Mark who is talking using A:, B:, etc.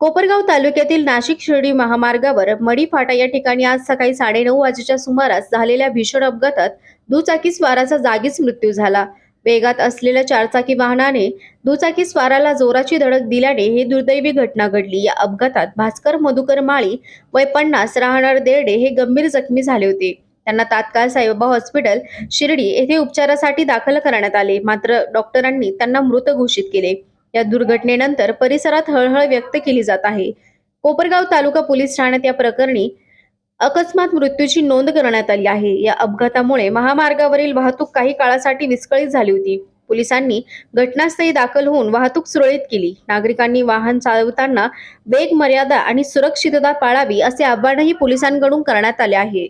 A: कोपरगाव तालुक्यातील नाशिक शिर्डी महामार्गावर मडी फाटा या ठिकाणी आज सकाळी साडेनऊ वाजेच्या सुमारास झालेल्या भीषण अपघातात दुचाकी स्वाराचा जागीच मृत्यू झाला. वेगात असलेल्या चारचाकी वाहनाने दुचाकी स्वाराला जोराची धडक दिल्याने ही दुर्दैवी घटना घडली. या अपघातात भास्कर मधुकर माळी वय पन्नास राहणार देरडे हे गंभीर जखमी झाले होते. त्यांना तात्काळ साईबाबा हॉस्पिटल शिर्डी येथे उपचारासाठी दाखल करण्यात आले. मात्र डॉक्टरांनी त्यांना मृत घोषित केले. या दुर्घटनेनंतर परिसरात हळहळ व्यक्त केली जात आहे. कोपरगाव तालुका पोलीस ठाण्यात या प्रकरणी अकस्मात मृत्यूची नोंद करण्यात आली आहे. या अपघातामुळे महामार्गावरील वाहतूक काही काळासाठी विस्कळीत झाली होती. पोलिसांनी घटनास्थळी दाखल होऊन वाहतूक सुरळीत केली. नागरिकांनी वाहन चालवताना वेग मर्यादा आणि सुरक्षितता पाळावी असे आवाहनही पोलिसांकडून करण्यात आले आहे.